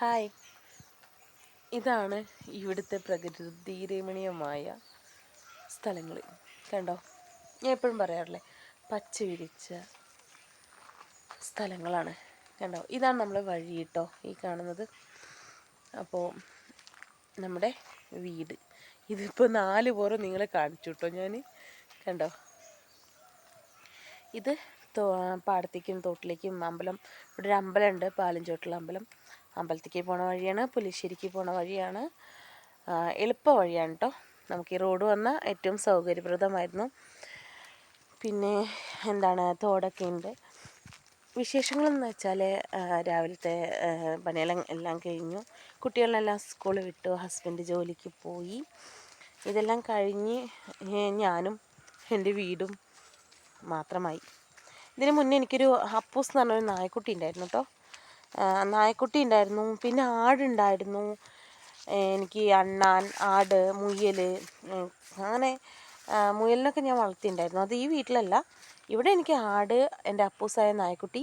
Hi. ഇതാണ് ഇവിടുത്തെ പ്രകൃതി രമണീയമായ സ്ഥലങ്ങൾ കണ്ടോ? ഞാൻ എപ്പോഴും പറയാറില്ലേ പച്ച വിരിച്ച സ്ഥലങ്ങളാണ്. കണ്ടോ? ഇതാണ് നമ്മളെ വഴി കേട്ടോ ഈ കാണുന്നത്. അപ്പോൾ നമ്മുടെ വീട്. ഇതിപ്പോൾ നാല് പുറം നിങ്ങളെ കാണിച്ചു കേട്ടോ ഞാൻ കണ്ടോ? ഇത് പാടത്തേക്കും തോട്ടിലേക്കും അമ്പലം ഇവിടെ ഒരു അമ്പലമുണ്ട് പാലഞ്ചോട്ടുള്ള അമ്പലം. അമ്പലത്തേക്ക് പോണ വഴിയാണ് പുലിശ്ശേരിക്ക് പോണ വഴിയാണ്. എളുപ്പ വഴിയാണ് കേട്ടോ നമുക്ക് ഈ റോഡ് വന്ന ഏറ്റവും സൗകര്യപ്രദമായിരുന്നു. പിന്നെ എന്താണ് തോടൊക്കെ ഉണ്ട് വിശേഷങ്ങളെന്ന് വെച്ചാൽ രാവിലത്തെ പണിയെല്ലാം എല്ലാം കഴിഞ്ഞു. കുട്ടികളെല്ലാം സ്കൂളിൽ വിട്ടു ഹസ്ബൻഡ് ജോലിക്ക് പോയി. ഇതെല്ലാം കഴിഞ്ഞ് ഞാനും എന്റെ വീടും മാത്രമായി. ഇതിന് മുന്നേ എനിക്കൊരു ഹപ്പൂസ് എന്ന് പറഞ്ഞൊരു നായക്കുട്ടി ഉണ്ടായിരുന്നു കേട്ടോ നായ്ക്കുട്ടി ഉണ്ടായിരുന്നു പിന്നെ ആടുണ്ടായിരുന്നു. എനിക്ക് അണ്ണാൻ ആട് മുയൽ അങ്ങനെ മുയലിനൊക്കെ ഞാൻ വളർത്തിയിട്ടുണ്ടായിരുന്നു. അത് ഈ വീട്ടിലല്ല. ഇവിടെ എനിക്ക് ആട് എന്റെ അപ്പൂസായ നായക്കുട്ടി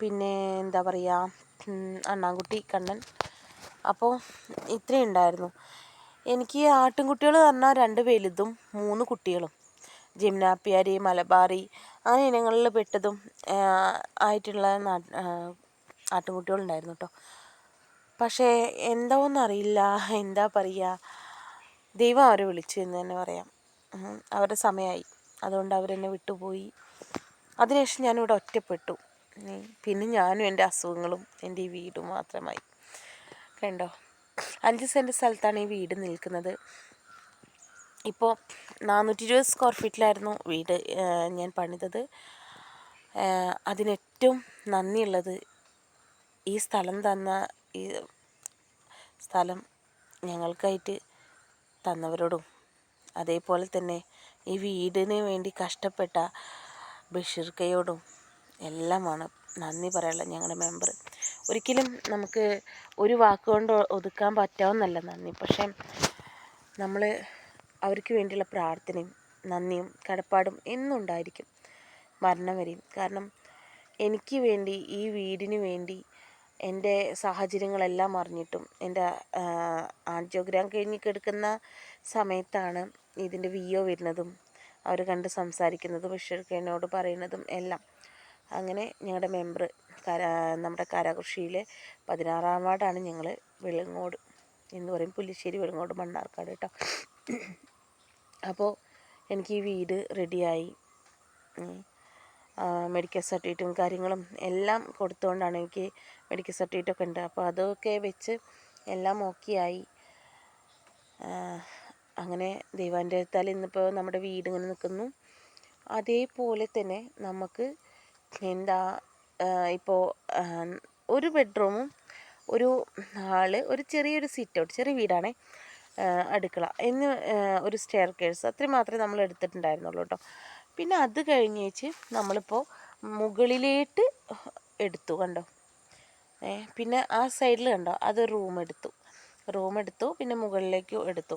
പിന്നെ എന്താ പറയുക അണ്ണാൻകുട്ടി കണ്ണൻ. അപ്പോൾ ഇത്രയും ഉണ്ടായിരുന്നു. എനിക്ക് ആട്ടിൻകുട്ടികൾ പറഞ്ഞാൽ രണ്ട് വലുതും മൂന്ന് കുട്ടികളും. ജിംനാപ്പിയാരി മലബാറി അങ്ങനെ ഇനങ്ങളിൽ പെട്ടതും ആയിട്ടുള്ള ആട്ടിൻകുട്ടികളുണ്ടായിരുന്നു കേട്ടോ പക്ഷേ എന്താവെന്നറിയില്ല. എന്താ പറയുക ദൈവം അവരെ വിളിച്ചു എന്ന് തന്നെ പറയാം. അവരുടെ സമയമായി അതുകൊണ്ട് അവരെന്നെ വിട്ടുപോയി. അതിനുശേഷം ഞാനിവിടെ ഒറ്റപ്പെട്ടു. പിന്നെ ഞാനും എന്റെ അസുഖങ്ങളും എന്റെ ഈ വീടും മാത്രമായി. കണ്ടോ? അഞ്ച് സെന്റ് സ്ഥലത്താണ് ഈ വീട് നിൽക്കുന്നത്. ഇപ്പോൾ നാനൂറ്റി ഇരുപത് സ്ക്വയർ ഫീറ്റിലായിരുന്നു വീട് ഞാൻ പണിതത്. അതിനേറ്റവും നന്ദിയുള്ളത് ഈ സ്ഥലം തന്ന ഈ സ്ഥലം ഞങ്ങൾക്കായിട്ട് തന്നവരോടും അതേപോലെ തന്നെ ഈ വീടിന് വേണ്ടി കഷ്ടപ്പെട്ട ബഷീർക്കയോടും എല്ലാമാണ് നന്ദി പറയാനുള്ളത് ഞങ്ങളുടെ മെമ്പർ ഒരിക്കലും നമുക്ക് ഒരു വാക്കുകൊണ്ട് ഒതുക്കാൻ പറ്റാവുന്നല്ല നന്ദി. പക്ഷേ നമ്മൾ അവർക്ക് വേണ്ടിയുള്ള പ്രാർത്ഥനയും നന്ദിയും കടപ്പാടും എന്നും ഉണ്ടായിരിക്കും മരണം വരെയും. കാരണം എനിക്ക് വേണ്ടി ഈ വീടിന് വേണ്ടി എന്റെ സാഹചര്യങ്ങളെല്ലാം അറിഞ്ഞിട്ടും എന്റെ ആൻജിയോഗ്രാം കഴിഞ്ഞ് കിടക്കുന്ന സമയത്താണ് ഇതിന്റെ വി ഒ വരുന്നതും അവർ കണ്ട് സംസാരിക്കുന്നതും ബഷീർക്കനോട് പറയുന്നതും എല്ലാം. അങ്ങനെ ഞങ്ങളുടെ മെമ്പർ കര നമ്മുടെ കരകൃഷിയിലെ പതിനാറാം വാർഡാണ് ഞങ്ങൾ വെളുങ്ങോട് എന്ന് പറയും പുല്ലിശ്ശേരി വെളുങ്ങോട് മണ്ണാർക്കാട് കേട്ടോ. അപ്പോൾ എനിക്ക് ഈ വീട് റെഡിയായി മെഡിക്കൽ സർട്ടിഫിക്കറ്റും കാര്യങ്ങളും എല്ലാം കൊടുത്തുകൊണ്ടാണ് എനിക്ക് മെഡിക്കൽ സർട്ടിഫിക്കറ്റ് ഒക്കെ ഉണ്ട്. അപ്പോൾ അതൊക്കെ വെച്ച് എല്ലാം ഓക്കെ ആയി. ആ, അങ്ങനെ ദൈവാനുഗ്രഹത്താൽ ഇന്നിപ്പോൾ നമ്മുടെ വീട് ഇങ്ങനെ നിൽക്കുന്നു അതേപോലെ തന്നെ നമുക്ക് എന്താ ഇപ്പോൾ ഒരു ബെഡ്റൂമും ഒരു ഹാൾ ഒരു ചെറിയൊരു സിറ്റ് ഔട്ട് ചെറിയ വീടാണേ അടുക്കള എന്ന് ഒരു സ്റ്റെയർ കേഴ്സ് അത്രയും മാത്രമേ നമ്മൾ എടുത്തിട്ടുണ്ടായിരുന്നുള്ളൂ കേട്ടോ പിന്നെ അത് കഴിഞ്ഞേച്ച് നമ്മളിപ്പോൾ മുകളിലേട്ട് എടുത്തു കണ്ടോ? ഏ പിന്നെ ആ സൈഡിൽ കണ്ടോ? അത് റൂം എടുത്തു. റൂം എടുത്തു പിന്നെ മുകളിലേക്ക് എടുത്തു.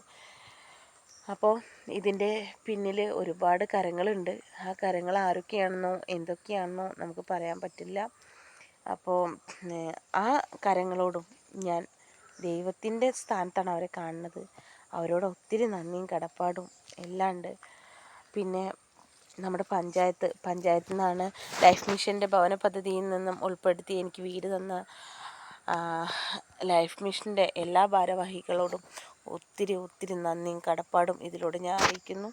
അപ്പോൾ ഇതിന്റെ പിന്നിൽ ഒരുപാട് കരങ്ങളുണ്ട്. ആ കരങ്ങൾ ആരൊക്കെയാണെന്നോ എന്തൊക്കെയാണെന്നോ നമുക്ക് പറയാൻ പറ്റില്ല. അപ്പോൾ ആ കരങ്ങളോടും ഞാൻ ദൈവത്തിന്റെ സ്ഥാനത്താണ് അവരെ കാണുന്നത്. അവരോട് ഒത്തിരി നന്ദിയും കടപ്പാടും എല്ലാം ഉണ്ട്. പിന്നെ നമ്മുടെ പഞ്ചായത്ത് പഞ്ചായത്തിൽ നിന്നാണ് ലൈഫ് മിഷന്റെ ഭവന പദ്ധതിയിൽ നിന്നും ഉൾപ്പെടുത്തി എനിക്ക് വീട് തന്ന ലൈഫ് മിഷന്റെ എല്ലാ ഭാരവാഹികളോടും ഒത്തിരി ഒത്തിരി നന്ദിയും കടപ്പാടും ഇതിലൂടെ ഞാൻ അറിയിക്കുന്നു.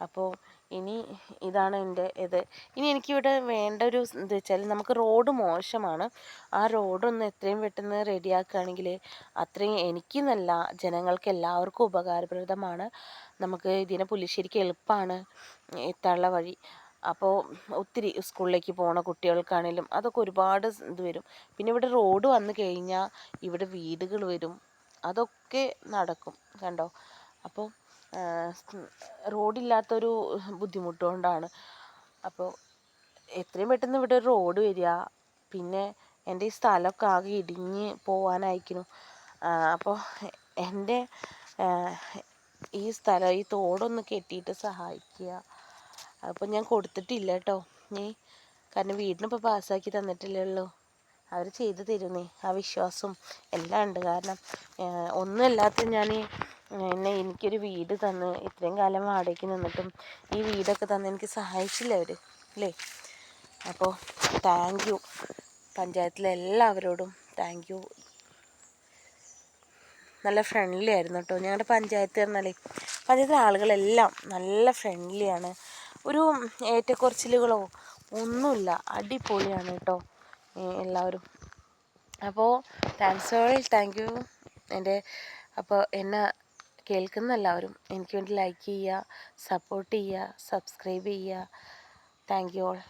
അപ്പോൾ ഇനി ഇതാണ് എന്റെ ഇത്. ഇനി എനിക്കിവിടെ വേണ്ട ഒരു എന്താ വെച്ചാൽ നമുക്ക് റോഡ് മോശമാണ്. ആ റോഡൊന്ന് എത്രയും പെട്ടെന്ന് റെഡിയാക്കുകയാണെങ്കിൽ അത്രയും എനിക്കെന്നല്ല ജനങ്ങൾക്ക് എല്ലാവർക്കും ഉപകാരപ്രദമാണ്. നമുക്ക് ഇതിനെ പുലിശ്ശേരിക്ക് എളുപ്പമാണ് എത്താനുള്ള വഴി. അപ്പോൾ ഒത്തിരി സ്കൂളിലേക്ക് പോണ കുട്ടികൾക്കാണേലും അതൊക്കെ ഒരുപാട് ഇത് വരും. പിന്നെ ഇവിടെ റോഡ് വന്നു കഴിഞ്ഞാൽ ഇവിടെ വീടുകൾ വരും. അതൊക്കെ നടക്കും കണ്ടോ? അപ്പോൾ റോഡില്ലാത്തൊരു ബുദ്ധിമുട്ട് കൊണ്ടാണ് അപ്പോൾ എത്രയും പെട്ടെന്ന് ഇവിടെ ഒരു റോഡ് വരിക. പിന്നെ എന്റെ ഈ സ്ഥലമൊക്കെ ആകെ ഇടിഞ്ഞ് പോവാനായിരിക്കുന്നു അപ്പോൾ എന്റെ ഈ സ്ഥലം ഈ തോടൊന്ന് കെട്ടിയിട്ട് സഹായിക്കുക. അപ്പോൾ ഞാൻ കൊടുത്തിട്ടില്ല കേട്ടോ. നീ കാരണം വീടിനിപ്പോൾ പാസ്സാക്കി തന്നിട്ടില്ലല്ലോ അവർ ചെയ്തു തരുന്നേ. ആ വിശ്വാസം എല്ലാം ഉണ്ട്. കാരണം ഒന്നും ഒന്നുമല്ലാത്ത ഞാൻ എന്നെ എനിക്കൊരു വീട് തന്ന് ഇത്രയും കാലം വാടകയ്ക്ക് നിന്നിട്ടും ഈ വീടൊക്കെ തന്ന് എനിക്ക് സഹായിച്ചില്ല അവർ അല്ലേ അപ്പോൾ താങ്ക് യു പഞ്ചായത്തിലെ എല്ലാവരോടും താങ്ക് യു നല്ല ഫ്രണ്ട്ലി ആയിരുന്നു കേട്ടോ ഞങ്ങളുടെ പഞ്ചായത്ത് പറഞ്ഞാലേ പഞ്ചായത്തിലെ ആളുകളെല്ലാം നല്ല ഫ്രണ്ട്ലിയാണ് ഒരു ഏറ്റക്കുറച്ചിലുകളോ ഒന്നുമില്ല. അടിപൊളിയാണ് കേട്ടോ എല്ലാവരും. അപ്പോൾ താങ്ക്സ് ഓൾ താങ്ക് യു എന്റെ അപ്പോൾ എന്നെ കേൾക്കുന്ന എല്ലാവരും എനിക്ക് വേണ്ടി ലൈക്ക് ചെയ്യുക സപ്പോർട്ട് ചെയ്യുക സബ്സ്ക്രൈബ് ചെയ്യുക. Thank you all